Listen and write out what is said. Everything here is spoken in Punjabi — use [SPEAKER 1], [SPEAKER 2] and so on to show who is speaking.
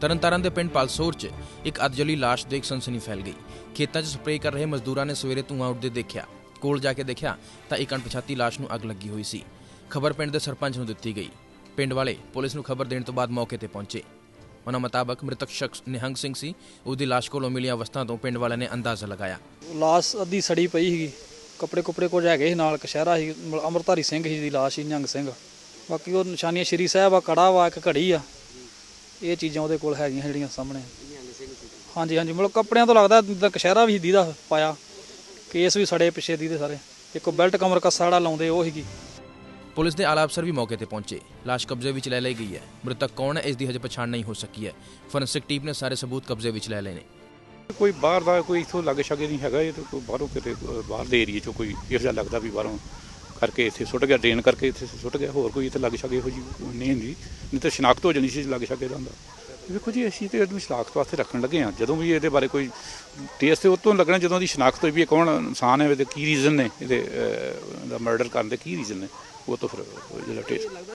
[SPEAKER 1] ਤਰਨਤਾਰਨ ਦੇ ਪਿੰਡ ਪਲਸੋਰ 'ਚ ਇੱਕ ਅਧਜਲੀ ਲਾਸ਼ ਦੇਖ ਸਨਸਨੀ ਫੈਲ ਗਈ। ਖੇਤਾਂ 'ਚ ਸਪਰੇਅ ਕਰ ਰਹੇ ਮਜ਼ਦੂਰਾਂ ਨੇ ਸਵੇਰੇ ਧੂੰਆਂ ਉੱਡਦੇ ਦੇਖਿਆ। ਕੋਲ ਜਾ ਕੇ ਦੇਖਿਆ ਤਾਂ ਇੱਕ ਅਣਪਛਾਤੀ ਲਾਸ਼ ਨੂੰ ਅੱਗ ਲੱਗੀ ਹੋਈ ਸੀ। ਖਬਰ ਪਿੰਡ ਦੇ ਸਰਪੰਚ ਨੂੰ ਦਿੱਤੀ ਗਈ। ਪਿੰਡ ਵਾਲੇ ਪੁਲਿਸ ਨੂੰ ਖਬਰ ਦੇਣ ਤੋਂ ਬਾਅਦ ਮੌਕੇ ਤੇ ਪਹੁੰਚੇ। ਉਹਨਾਂ ਮੁਤਾਬਕ ਮ੍ਰਿਤਕ ਸ਼ਖਸ ਨਿਹੰਗ ਸਿੰਘ ਸੀ। ਉਸ ਦੀ ਲਾਸ਼ ਕੋਲੋਂ ਮਿਲੀਆਂ ਵਸਤਾਂ ਤੋਂ ਪਿੰਡ ਵਾਲਿਆਂ ਨੇ ਅੰਦਾਜ਼ਾ ਲਗਾਇਆ।
[SPEAKER 2] ਲਾਸ਼ ਅੱਧੀ ਸੜੀ ਪਈ ਸੀਗੀ। ਕੱਪੜੇ ਕੁਪੜੇ ਕੁਝ ਹੈਗੇ ਸੀ ਨਾਲ ਕਸ਼ਹਿਰਾ ਸੀ। ਮ- ਅਮਰਧਾਰੀ ਸਿੰਘ ਸੀ ਦੀ ਲਾਸ਼ ਸੀ, ਨਿਹੰਗ ਸਿੰਘ। ਬਾਕੀ ਉਹ ਨਿਸ਼ਾਨੀਆਂ ਸ਼੍ਰੀ ਸਾਹਿਬ ਆ ਕੜਾ ਵਾ ਇੱਕ ਘੜੀ ਆ। ਇਹ ਚੀਜ਼ਾਂ ਉਹਦੇ ਕੋਲ ਹੈਗੀਆਂ ਜਿਹੜੀਆਂ ਸਾਹਮਣੇ। ਹਾਂਜੀ ਹਾਂਜੀ ਮਤਲਬ ਕੱਪੜਿਆਂ ਤੋਂ ਲੱਗਦਾ ਜਿੱਦਾਂ ਕਸ਼ਹਿਰਾ ਵੀ ਦੀ ਦਾ ਪਾਇਆ। ਕੇਸ ਵੀ ਸੜੇ ਪਿੱਛੇ ਦੀ ਦੇ ਸਾਰੇ। ਇੱਕ ਬੈਲਟ ਕਮਰ ਕੱਸਾ ਜਿਹੜਾ ਲਾਉਂਦੇ ਉਹ ਸੀਗੀ।
[SPEAKER 1] ਪੁਲਿਸ ਦੇ ਆਲਾ ਅਫਸਰ ਵੀ ਮੌਕੇ ਤੇ ਪਹੁੰਚੇ। ਲਾਸ਼ ਕਬਜ਼ੇ ਵਿੱਚ ਲੈ ਲਈ ਗਈ ਹੈ। ਮ੍ਰਿਤਕ ਕੌਣ ਹੈ ਇਸ ਦੀ ਹਜੇ ਪਛਾਣ ਨਹੀਂ ਹੋ ਸਕੀ ਹੈ। ਫੋਰੈਂਸਿਕ ਟੀਮ ਨੇ ਸਾਰੇ ਸਬੂਤ ਕਬਜ਼ੇ ਵਿੱਚ ਲੈ ਲਏ ਨੇ।
[SPEAKER 3] ਕੋਈ ਬਾਹਰ ਦਾ ਕੋਈ ਇਥੋਂ ਲੱਗ ਛਗੇ ਨਹੀਂ ਹੈਗਾ ਇਹ ਤਾਂ ਕੋਈ ਬਾਹਰੋਂ ਕਿਤੇ ਬਾਹਰ ਦੇ ਏਰੀਏ ਚੋਂ ਕੋਈ ਇਹੋ ਜਿਹਾ ਲੱਗਦਾ ਵੀ ਬਾਹਰੋਂ ਕਰਕੇ ਇੱਥੇ ਸੁੱਟ ਗਿਆ, ਡਰੇਨ ਕਰਕੇ ਇੱਥੇ ਸੁੱਟ ਗਿਆ, ਹੋਰ ਕੋਈ ਇੱਥੇ ਲੱਗ ਛਗੇ ਇਹੋ ਜੀ ਨਹੀਂ ਹੁੰਦੀ, ਨਹੀਂ ਤਾਂ ਸ਼ਨਾਖਤ ਹੋ ਜਾਣੀ ਸੀ ਲੱਗ ਛਗੇ ਦਾ ਹੁੰਦਾ ਵੇਖੋ ਜੀ, ਅਸੀਂ ਤੇ ਇਹਨੂੰ ਸ਼ਨਾਖਤ ਵਾਸਤੇ ਰੱਖਣ ਲੱਗੇ ਆ ਜਦੋਂ ਵੀ ਇਹਦੇ ਬਾਰੇ ਕੋਈ ਟੇਸਟ ਤੇ ਉਤੋਂ ਲੱਗਣਾ, ਜਦੋਂ ਦੀ ਸ਼ਨਾਖਤ ਹੋਈ ਵੀ ਇਹ ਕੌਣ ਇਨਸਾਨ ਹੈ, ਇਹਦੇ ਕੀ ਰੀਜ਼ਨ ਨੇ, ਇਹਦੇ ਦਾ ਮਰਡਰ ਕਰਨ ਦੇ ਕੀ ਰੀਜ਼ਨ ਨੇ, ਉਹ ਤੋਂ ਫਿਰ ਜਿਹੜਾ ਟੇਸਟ